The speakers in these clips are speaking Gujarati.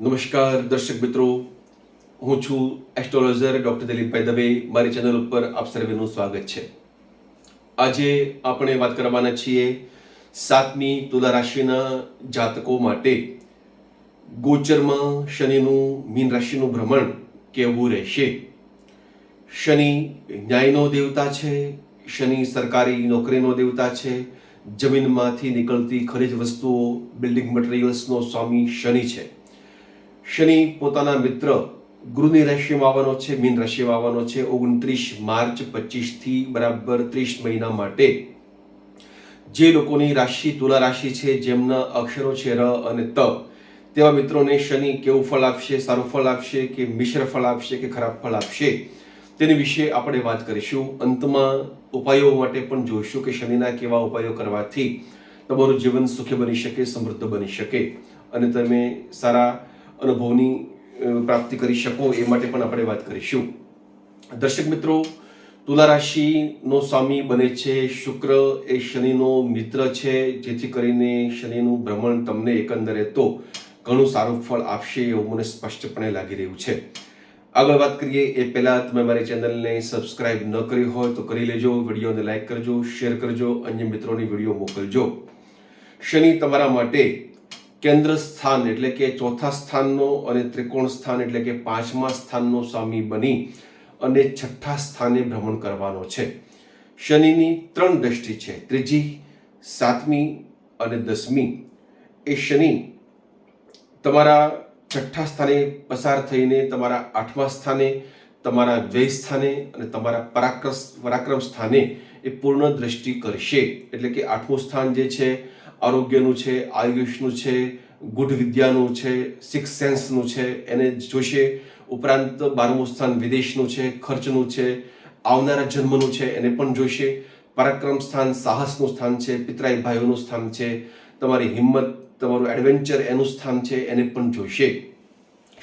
નમસ્કાર, દર્શક મિત્રો. હું છું એસ્ટ્રોલોજર ડૉક્ટર દિલીપભાઈ દવે મારી ચેનલ ઉપર આપ સર્વેનું સ્વાગત છે. આજે આપણે વાત કરવાના છીએ સાતમી તુલા રાશિના જાતકો માટે ગોચરમાં શનિનું મીન રાશિનું ભ્રમણ કેવું રહેશે? શનિ ન્યાયનો દેવતા છે, શનિ સરકારી નોકરીનો દેવતા છે, જમીનમાંથી નીકળતી ખરીજ વસ્તુઓ, બિલ્ડિંગ મટીરિયલ્સનો સ્વામી શનિ છે. શનિ પોતાના મિત્ર ગુરુની રાશિમાં આવવાનો છે, મીન રાશિમાં આવવાનો છે. ઓગણત્રીસ માર્ચ પચીસથી બરાબર ત્રીસ મહિના માટે જે લોકોની રાશિ, તુલા રાશિ છે, જેમના અક્ષરો છે ર અને ત, તેવા મિત્રોને શનિ કેવું ફળ આપશે? સારું ફળ આપશે કે મિશ્ર ફળ આપશે કે ખરાબ ફળ આપશે? તેની વિશે આપણે વાત કરીશું. અંતમાં ઉપાયો માટે પણ જોઈશું કે શનિના કેવા ઉપાયો કરવાથી તમારું જીવન સુખી બની શકે, સમૃદ્ધ બની શકે. અને તમે સારા અનુભવની પ્રાપ્તિ કરી શકો એ માટે પણ આપણે વાત કરીશું. દર્શક મિત્રો, તુલા રાશિનો સ્વામી બને છે, શુક્ર એ શનિનો મિત્ર છે, જેથી કરીને શનિનું ભ્રમણ તમને એકંદરે તો ઘણું સારું ફળ આપશે એવું મને સ્પષ્ટપણે લાગી રહ્યું છે. આગળ વાત કરીએ, એ પહેલાં તમે મારી ચેનલને સબસ્ક્રાઇબ ન કરી હોય તો કરી લેજો, વિડીયોને લાઇક કરજો, શેર કરજો, અન્ય મિત્રોની વીડિયો મોકલજો. શનિ તમારા માટે કેન્દ્ર સ્થાન એટલે કે ચોથા સ્થાનનો અને ત્રિકોણ સ્થાન એટલે કે પાંચમા સ્થાનનો સ્વામી બની અને છઠ્ઠા સ્થાને ભ્રમણ કરવાનો છે. શનિની ત્રણ દ્રષ્ટિ છે. ત્રીજી, સાતમી અને દસમી. એ શનિ તમારા છઠ્ઠા સ્થાને પસાર થઈને તમારા આઠમા સ્થાને, તમારા વ્યય સ્થાને અને તમારા પરાક્રમ પરાક્રમ સ્થાને એ પૂર્ણ દ્રષ્ટિ કરશે. એટલે કે આઠમું સ્થાન જે છે આરોગ્યનું છે, આયુષનું છે, ગુઢ વિદ્યાનું છે સિક્સ સેન્સનું છે. એને જોશે ઉપરાંત બારમું સ્થાન વિદેશનું છે, ખર્ચનું છે, આવનારા જન્મનું છે, એને પણ જોશે. પરાક્રમ સ્થાન, સાહસનું સ્થાન છે, પિતરાઈ ભાઈઓનું સ્થાન છે, તમારી હિંમત, તમારું એડવેન્ચર એનું સ્થાન છે, એને પણ જોશે.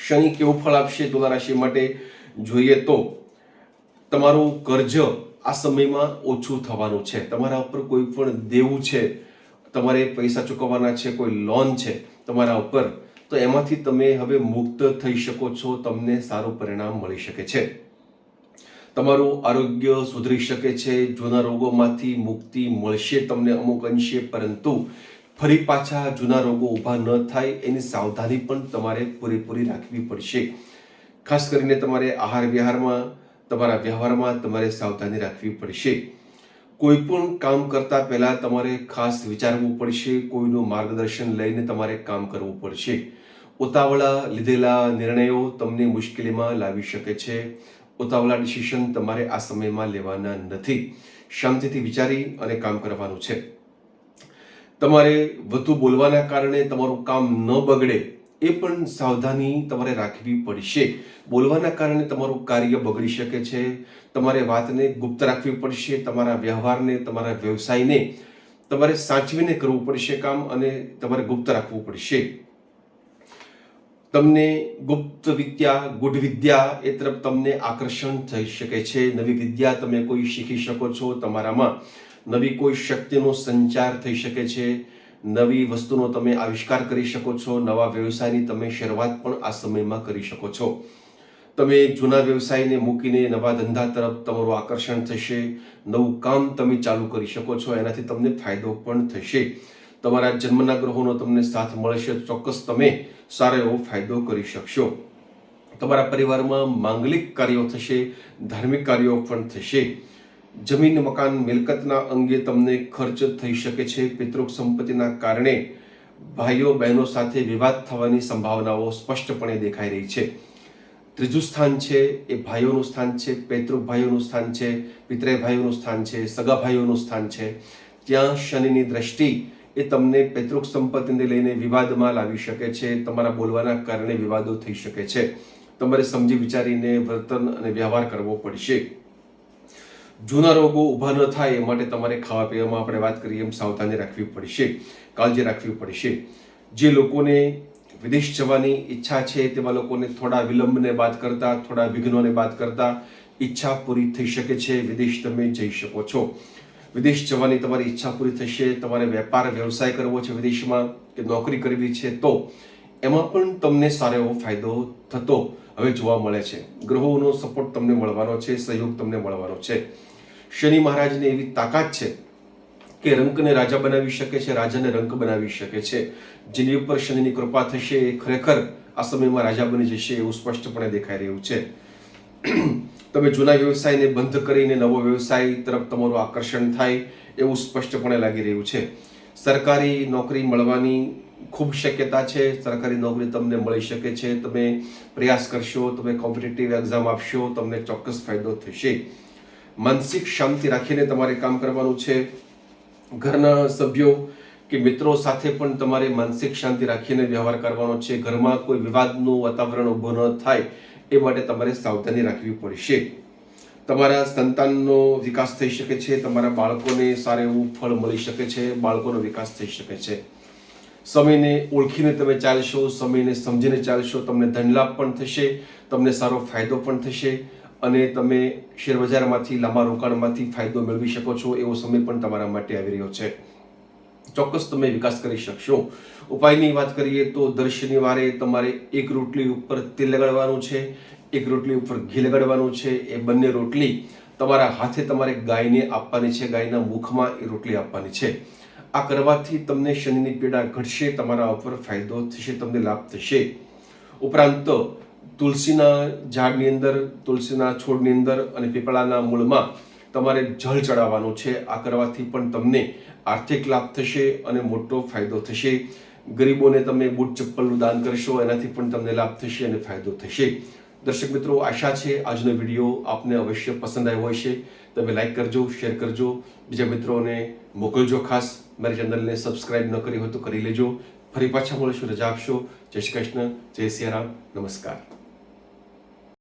શનિ કેવું ફળ આપશે તુલા રાશિ માટે? જોઈએ તો તમારું કર્જ આ સમયમાં ઓછું થવાનું છે. તમારા ઉપર કોઈ પણ દેવું છે તમારે પૈસા ચૂકવવાના છે, કોઈ લોન છે તમારા ઉપર, તો એમાંથી તમે હવે મુક્ત થઈ શકો છો, તમને સારું પરિણામ મળી શકે છે. તમારું આરોગ્ય સુધરી શકે છે, જૂના રોગોમાંથી મુક્તિ મળશે તમને અમુક અંશે, પરંતુ ફરી પાછા જૂના રોગો ઊભા ન થાય, એની સાવધાની પણ તમારે પૂરેપૂરી રાખવી પડશે. ખાસ કરીને તમારે આહાર વિહારમાં તમારા વ્યવહારમાં તમારે સાવધાની રાખવી પડશે. કોઈ પણ કામ કરતા પહેલા તમારે ખાસ વિચારવું પડશે, કોઈનું માર્ગદર્શન લઈને તમારે કામ કરવું પડશે. ઉતાવળા લીધેલા નિર્ણયો તમને મુશ્કેલીમાં લાવી શકે છે. ઉતાવળા ડિસિશન તમારે આ સમયમાં લેવાના નથી. શાંતિથી વિચારી અને કામ કરવાનું છે. તમારે વધુ બોલવાના કારણે તમારું કામ ન બગડે એ પણ સાવધાની તમારે રાખવી પડશે. બોલવાના કારણે તમારું કાર્ય બગડી શકે છે. તમારે વાતને ગુપ્ત રાખવી પડશે. તમારા વ્યવહારને, તમારા વ્યવસાયને તમારે સાચવીને કરવું પડશે કામ અને તમારે ગુપ્ત રાખવું પડશે. તમને ગુપ્ત વિદ્યા, ગુઢ વિદ્યા એ તરફ તમને આકર્ષણ થઈ શકે છે. નવી વિદ્યા તમે કોઈ શીખી શકો છો તમારામાં. નવી કોઈ શક્તિનો સંચાર થઈ શકે છે. નવી વસ્તુનો તમે આવિષ્કાર કરી શકો છો, નવા વ્યવસાયની તમે શરૂઆત પણ આ સમયમાં કરી શકો છો. તમે જૂના વ્યવસાયને મૂકીને નવા ધંધા તરફ તમારું આકર્ષણ થશે, નવું કામ તમે ચાલુ કરી શકો છો, એનાથી તમને ફાયદો પણ થશે. તમારા જન્મના ગ્રહોનો તમને સાથ મળશે, ચોક્કસ તમે સારો એવો ફાયદો કરી શકશો. તમારા પરિવારમાં માંગલિક કાર્યો થશે, ધાર્મિક કાર્યો પણ થશે. જમીન, મકાન, મિલકતના અંગે તમને ખર્ચ થઈ શકે છે. પિતૃક સંપત્તિના કારણે ભાઈઓ, બહેનો સાથે વિવાદ થવાની સંભાવનાઓ સ્પષ્ટપણે દેખાઈ રહી છે. ત્રીજું સ્થાન છે, એ ભાઈઓનું સ્થાન છે, પૈતૃક ભાઈઓનું સ્થાન છે પિતરાય ભાઈઓનું સ્થાન છે, સગા ભાઈઓનું સ્થાન છે. ત્યાં શનિની દ્રષ્ટિ એ તમને પૈતૃક સંપત્તિને લઈને વિવાદમાં લાવી શકે છે. તમારા બોલવાના કારણે વિવાદો થઈ શકે છે. તમારે સમજી વિચારીને વર્તન અને વ્યવહાર કરવો પડશે. જૂના રોગો ઊભા ન થાય એ માટે તમારે ખાવા પીવામાં આપણે વાત કરીએ એમ સાવધાની રાખવી પડશે, કાળજી રાખવી પડશે. જે લોકોને વિદેશ જવાની ઈચ્છા છે તેવા લોકોને થોડા વિલંબને બાદ કરતા, થોડા વિઘ્નોને બાદ કરતા ઈચ્છા પૂરી થઈ શકે છે, વિદેશ તમે જઈ શકો છો. વિદેશ જવાની તમારી ઈચ્છા પૂરી થશે, તમારે વેપાર, વ્યવસાય કરવો છે વિદેશમાં કે નોકરી કરવી છે તો એમાં પણ તમને સારો એવો ફાયદો થતો. હવે જોવા મળે છે. ગ્રહોનો સપોર્ટ તમને મળવાનો છે, સહયોગ તમને મળવાનો છે. શનિ મહારાજને એવી તાકાત છે કે રંકને રાજા બનાવી શકે છે, રાજાને રંક બનાવી શકે છે. જેની ઉપર શનિની કૃપા થશે એ ખરેખર આ સમયમાં રાજા બની જશે એવું સ્પષ્ટપણે દેખાઈ રહ્યું છે. તમે જૂના વ્યવસાયને બંધ કરીને નવો વ્યવસાય તરફ તમારું આકર્ષણ થાય એવું સ્પષ્ટપણે લાગી રહ્યું છે. સરકારી નોકરી મળવાની ખૂબ શક્યતા છે, સરકારી નોકરી તમને મળી શકે છે, તમે પ્રયાસ કરશો, તમે કોમ્પિટેટિવ એક્ઝામ આપશો, તમને ચોક્કસ ફાયદો થશે. માનસિક શાંતિ રાખીને તમારે કામ કરવાનું છે. ઘરના સભ્યો કે મિત્રો સાથે પણ તમારે માનસિક શાંતિ રાખીને વ્યવહાર કરવાનો છે. ઘરમાં કોઈ વિવાદનું વાતાવરણ ઊભું ન થાય એ માટે તમારે સાવધાની રાખવી પડશે. તમારા સંતાનનો વિકાસ થઈ શકે છે, તમારા બાળકોને સારું એવું ફળ મળી શકે છે, બાળકોનો વિકાસ થઈ શકે છે. સમયને ઓળખીને તમે ચાલશો, સમયને સમજીને ચાલશો, તમને ધનલાભ પણ થશે, તમને સારો ફાયદો પણ થશે અને તમે શેરબજારમાંથી, લાંબા રોકાણમાંથી ફાયદો મેળવી શકો છો, એવો સમય પણ તમારા માટે આવી રહ્યો છે. ચોક્કસ તમે વિકાસ કરી શકશો. ઉપાયની વાત કરીએ તો દર શનિવારે તમારે એક રોટલી ઉપર તેલ લગાડવાનું છે, એક રોટલી ઉપર ઘી લગાડવાનું છે, એ બંને રોટલી તમારા હાથે તમારે ગાયને આપવાની છે, ગાયના મુખમાં એ રોટલી આપવાની છે. આ કરવાથી તમને શનિની પીડા ઘટશે, તમારા ઉપર ફાયદો થશે, તમને લાભ થશે. ઉપરાંત, તુલસીના ઝાડની અંદર, તુલસીના છોડની અંદર અને પીપળાના મૂળમાં તમારે જળ ચડાવવાનું છે. આ કરવાથી પણ તમને આર્થિક લાભ થશે અને મોટો ફાયદો થશે. ગરીબોને તમે બૂટ, ચપ્પલનું દાન કરશો, એનાથી પણ તમને લાભ થશે અને ફાયદો થશે. દર્શક મિત્રો, આશા છે આજનો વીડિયો આપને અવશ્ય પસંદ આવ્યો હશે. તમે લાઈક કરજો, શેર કરજો. બીજા મિત્રોને મોકલજો ખાસ. મારી ચેનલને સબસ્ક્રાઈબ ન કરી હોય તો કરી લેજો. ફરી પાછા મળીશું. રજા આપશો. જય શ્રી કૃષ્ણ. જય સિયારામ. નમસ્કાર.